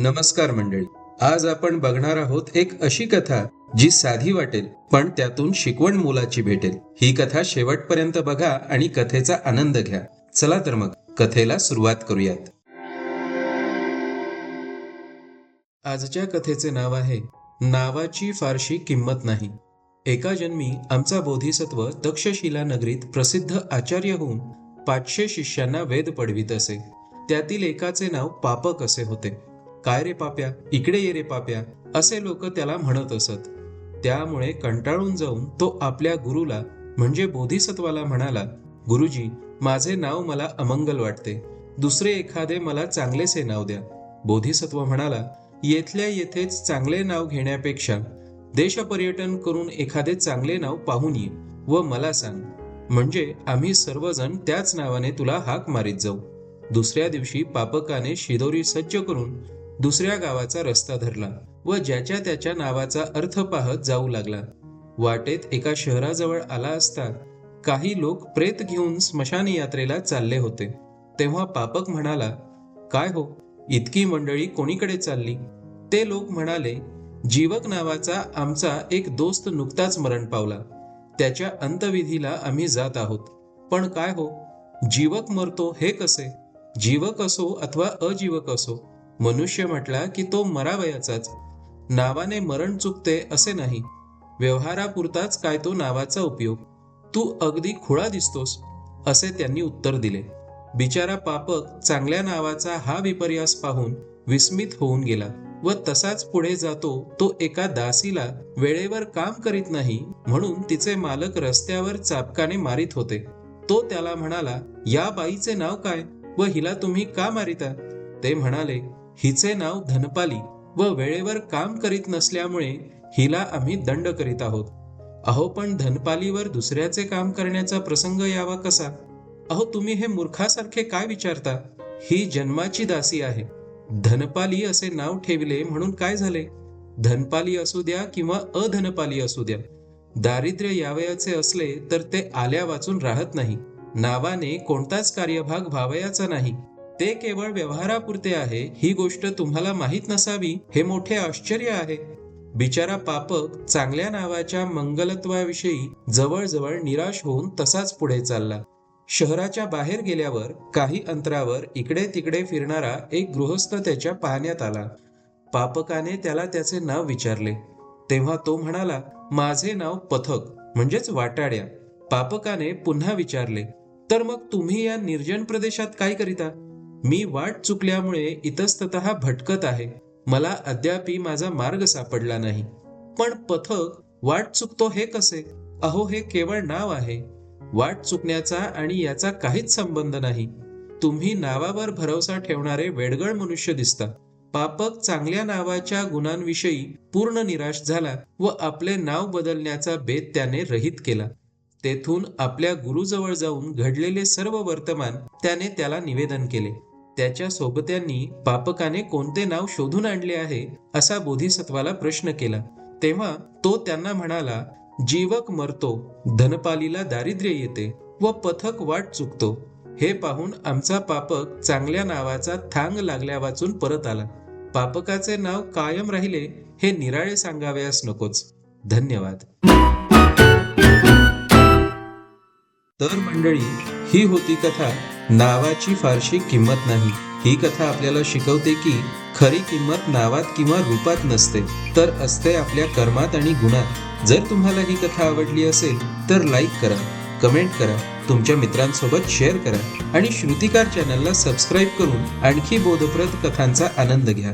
नमस्कार मंडळी. आज आपण बघणार आहोत एक अशी कथा जी साधी वाटेल पण त्यातून शिकवण मोलाची भेटेल. ही कथा शेवटपर्यंत बघा आणि कथेचा आनंद घ्या. चला तर मग कथेला सुरुवात करूयात. आजच्या कथेचे नाव आहे नावाची फारशी किंमत नाही. एका जन्मी आमचा बोधिसत्व तक्षशिला नगरीत प्रसिद्ध आचार्य होऊन पाचशे शिष्यांना वेद पडवीत असे. त्यातील एकाचे नाव पापक असे होते. काय रे पाप्या? इकडे ये रे पाप्या. असे लोक त्याला म्हणत असत. त्यामुळे कंटाळून जाऊन तो आपल्या गुरुला म्हणजे बोधिसत्वाला म्हणाला गुरुजी माझे नाव मला अमंगल वाटते. दुसरे एखादे मला चांगलेसे नाव द्या. बोधिसत्व म्हणाला येथल्या येथेच चांगले नाव घेण्यापेक्षा देशपर्यटन करून एखादे चांगले नाव पाहून ये व मला सांग. म्हणजे आम्ही सर्वजण त्याच नावाने तुला हाक मारीत जाऊ. दुसऱ्या दिवशी पापकाने शिदोरी सज्ज करून दुसऱ्या गावाचा रस्ता धरला व ज्याच्या त्याच्या नावाचा अर्थ पाहत जाऊ लागला. वाटेत एका शहराजवळ आला असता काही लोक प्रेत घेऊन स्मशान यात्रेला चालले होते. तेव्हा पापक म्हणाला काय हो इतकी मंडळी कोणीकडे चालली? ते लोक म्हणाले जीवक नावाचा आमचा एक दोस्त नुकताच मरण पावला. त्याच्या अंतविधीला आम्ही जात आहोत. पण काय हो जीवक मरतो हे कसे? जीवक असो अथवा अजीवक असो मनुष्य म्हटला की तो मरावयाचाच. नावाने मरण चुकते असे नाही. व्यवहारापुरताच काय तो नावाचा उपयोग. तू अगदी खुळा दिसतोस असे त्यांनी उत्तर दिले. बिचारा पापक चांगल्या नावाचा हा विपर्यास पाहून विस्मित होऊन गेला व तसाच पुढे जातो तो एका दासीला वेळेवर काम करीत नाही म्हणून तिचे मालक रस्त्यावर चापकाने मारित होते. तो त्याला म्हणाला या बाईचे नाव काय व हिला तुम्ही का मारिता? ते म्हणाले हिचे नाव धनपाली व वेळेवर काम करीत नसल्यामुळे हिला आम्ही दंड करीत आहोत. अहो पण धनपालीवर दुसऱ्याचे काम करण्याचा प्रसंग यावा कसा? अहो तुम्ही हे मूर्खासारखे काय विचारता? ही जन्माची दासी आहे. धनपाली असे नाव ठेवले म्हणून काय झाले? धनपाली असू द्या किंवा अधनपाली असू द्या दारिद्र्य यावयाचे असले तर ते आल्या वाचून राहत नाही. नावाने कोणताच कार्यभाग व्हावयाचा नाही. ते केवळ व्यवहारापुरते आहे ही गोष्ट तुम्हाला माहीत नसावी हे मोठे आश्चर्य आहे. बिचारा पापक चांगल्या नावाच्या मंगलत्वाविषयी जवळजवळ निराश होऊन तसाच पुढे चालला. शहराच्या बाहेर गेल्यावर काही अंतरावर इकडे तिकडे फिरणारा एक गृहस्थ त्याच्या पाहण्यात आला. पापकाने त्याला त्याचे नाव विचारले. तेव्हा तो म्हणाला माझे नाव पथक म्हणजेच वाटाड्या. पापकाने पुन्हा विचारले तर मग तुम्ही या निर्जन प्रदेशात काय करिता? मी वाट चुकल्यामुळे इतस्तत भटकत आहे. मला अद्यापी माझा मार्ग सापडला नाही. पण पथक वाट चुकतो हे कसे? अहो हे केवळ नाव आहे. वाट चुकण्याचा आणि याचा काहीच संबंध नाही. तुम्ही नावावर भरोसा ठेवणारे वेडगळ मनुष्य दिसता. पापक चांगल्या नावाच्या गुणांविषयी पूर्ण निराश झाला व आपले नाव बदलण्याचा बेत त्याने रहित केला. तेथून आपल्या गुरुजवळ जाऊन घडलेले सर्व वर्तमान त्याने त्याला निवेदन केले. त्याच्या सोबत्यांनी पापकाने कोणते नाव शोधून आणले आहे असा बोधिसत्वाला प्रश्न केला. तेव्हा तो त्यांना म्हणाला जीवक मरतो धनपालीला दारिद्र्य येते व पथक वाट चुकतो. हे पाहून आमचा पापक चांगल्या नावाचा थांग लागल्या वाचून परत आला. पापकाचे नाव कायम राहिले हे निराळे सांगावयास नकोच. धन्यवाद. तर मंडळी ही होती कथा नावाची फारशी किंमत नाही. ही कथा आपल्याला शिकवते की खरी किंमत नावात किंवा रूपात नसते तर असते आपल्या कर्मात आणि गुणात. जर तुम्हाला ही कथा आवडली असेल तर लाईक करा कमेंट करा तुमच्या मित्रांसोबत शेअर करा आणि श्रुतिकार चॅनलला सबस्क्राईब करून आणखी बोधप्रद कथांचा आनंद घ्या.